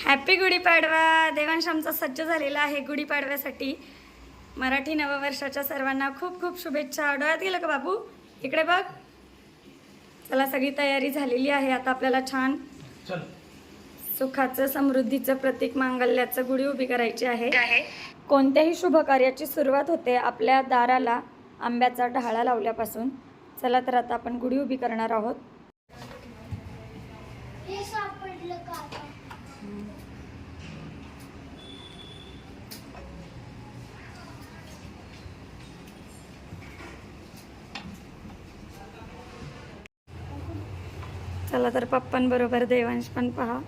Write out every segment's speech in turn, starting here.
Happy Gudi Padwa Devansh आमचा सज्ज झालेला आहे गुढीपाडव्यासाठी मराठी नववर्षाच्या सर्वांना खूप खूप शुभेच्छा. डोळ्यात गेलं का बाबू? इकडे बघ. चला सगळी तयारी झालेली आहे. आता आपल्याला छान चल. सुखाचं समृद्धीचं प्रतीक मांगल्याचं गुढी उभी करायची आहे. कोणत्याही शुभ कार्याची सुरुवात होते आपल्या दाराला आंब्याचा ढाळा लावल्यापासून. चला तर आता आपण गुढी उभी करणार आहोत हे सापडलं का आता? चला तर पप्पांबरोबर देवांश पण पहा.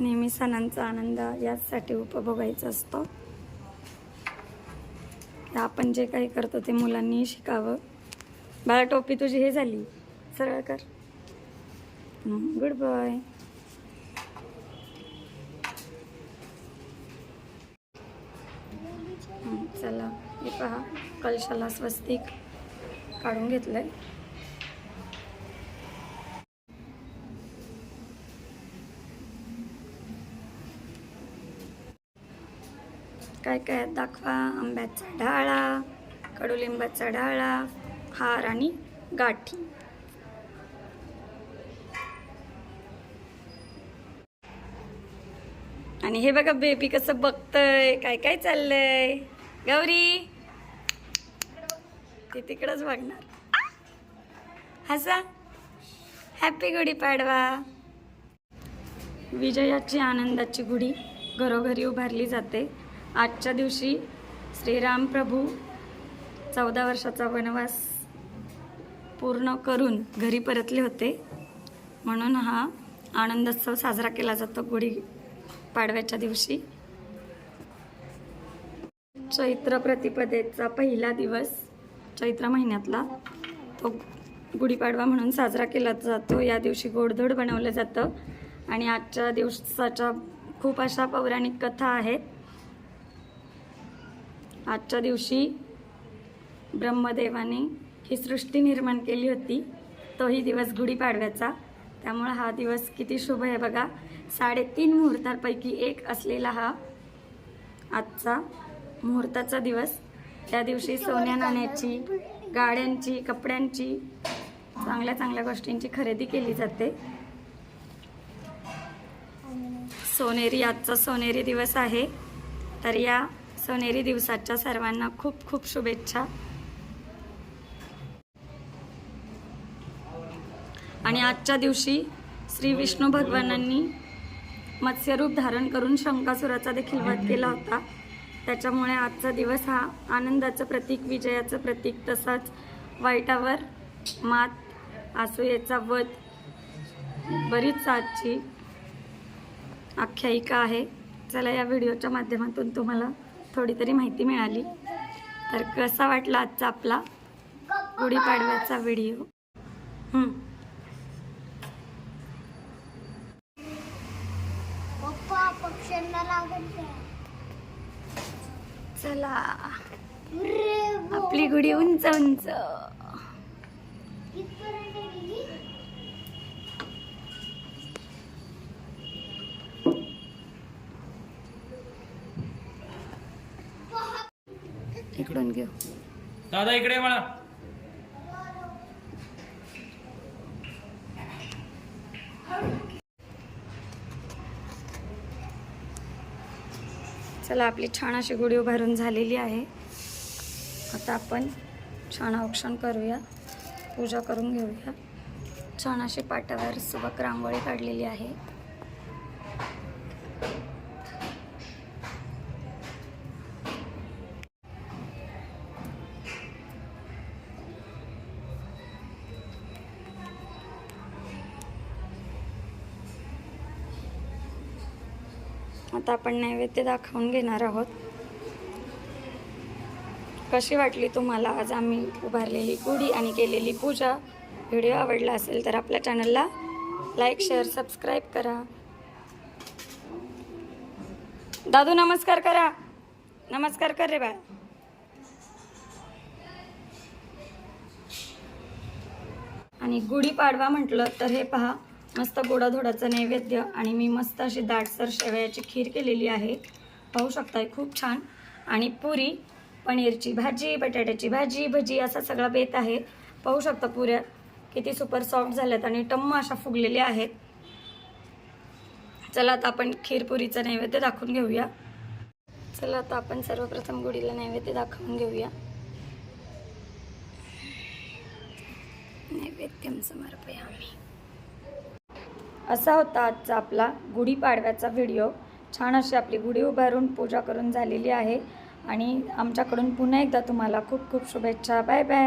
नेहमी सणांचा आनंद याचसाठी उपभोगायचा असतो. आपण जे काही करतो ते मुलांनी शिकावं. बाळा टोपी तुझी हे झाली. सरळ कर. गुड बॉय चला हे पहा. कलशाला स्वस्तिक काढून घेतलंय. काय काय दाखवा. आंब्याचा ढाळा कडुलिंबाचा ढाळा हार आणि गाठी. आणि हे बघा बेबी कसं बघतय. काय काय चाललंय? गौरी? ते तिकडच बघणार. हसा. हॅपी गुढीपाडवा विजयाची आनंदाची गुढी घरोघरी उभारली जाते. आजच्या दिवशी श्रीराम प्रभू चौदा वर्षाचा वनवास पूर्ण करून घरी परतले होते. म्हणून हा आनंदोत्सव साजरा केला जातो गुढी पाडव्याच्या दिवशी. चैत्र प्रतिपदेचा पहिला दिवस चैत्र महिन्यातला तो गुढीपाडवा म्हणून साजरा केला जातो. या दिवशी गोडधोड बनवलं जातं. आणि आजच्या दिवसाच्या खूप अशा पौराणिक कथा आहेत. आजच्या दिवशी ब्रह्मदेवाने ही सृष्टी निर्माण केली होती. तोही दिवस गुढीपाडव्याचा. त्यामुळं हा दिवस किती शुभ आहे बघा. साडेतीन मुहूर्तांपैकी एक असलेला हा आजचा मुहूर्ताचा दिवस. त्या दिवशी सोन्या नाण्याची गाड्यांची कपड्यांची चांगल्या चांगल्या गोष्टींची खरेदी केली जाते. सोनेरी आजचा सोनेरी दिवस आहे. तर या सोनेरी दिवसाच्या सर्वांना खूप खूप शुभेच्छा. आणि आजच्या दिवशी श्री विष्णू भगवानांनी मत्स्यरूप धारण करून शंकासुराचा देखील वध केला होता. त्याच्यामुळे आजचा दिवस हा आनंदाचं प्रतीक विजयाचं प्रतीक तसाच वाईटावर मात असूयेचा वध बरीच आजची आख्यायिका आहे. चला या व्हिडिओच्या माध्यमातून तुम्हाला थोडी तरी माहिती मिळाली. तर कसा वाटला आजचा आपला गुढीपाडव्याचा व्हिडिओ. चला. आपली गुढी उंच उंच. इकडून घेऊ. दादा इकडे मला चला आपली छान अशी गुढी उभारून झालेली आहे. आता आपण छान औक्षण करूया. पूजा करून घेऊया. छान अशी पाटावर सुबक रांगोळी काढलेली आहे. आता आपण नैवेद्य दाखवून घेणार आहोत. कशी वाटली तुम्हाला? आज आम्ही उभारलेली गुढी आणि केलेली पूजा. व्हिडिओ आवडला असेल तर आपल्या चॅनलला लाईक शेअर सबस्क्राईब करा. दादू नमस्कार करा. नमस्कार कर रे बाय आणि गुढीपाडवा म्हटलं तर हे पहा. मस्त गोडाधोडाचं नैवेद्य आणि मी मस्त अशी दाटसर शेवयाची खीर केलेली आहे. पाहू शकताय खूप छान. आणि पुरी पनीरची भाजी बटाट्याची भाजी भजी असा सगळा बेत आहे. पाहू शकता पुऱ्या किती सुपर सॉफ्ट झाल्यात आणि टम्म अशा फुगलेल्या आहेत. चला आता आपण खीरपुरीचं नैवेद्य दाखवून घेऊया. चला आता आपण सर्वप्रथम गुढीला नैवेद्य दाखवून घेऊया. नैवेद्यम समर्पयामी. असा होता आजचा आपला गुढीपाडव्याचा व्हिडिओ. छान अशी आपली गुढी उभारून पूजा करून झालेली आहे. आणि आमच्याकडून पुन्हा एकदा तुम्हाला खूप खूप शुभेच्छा. Bye bye.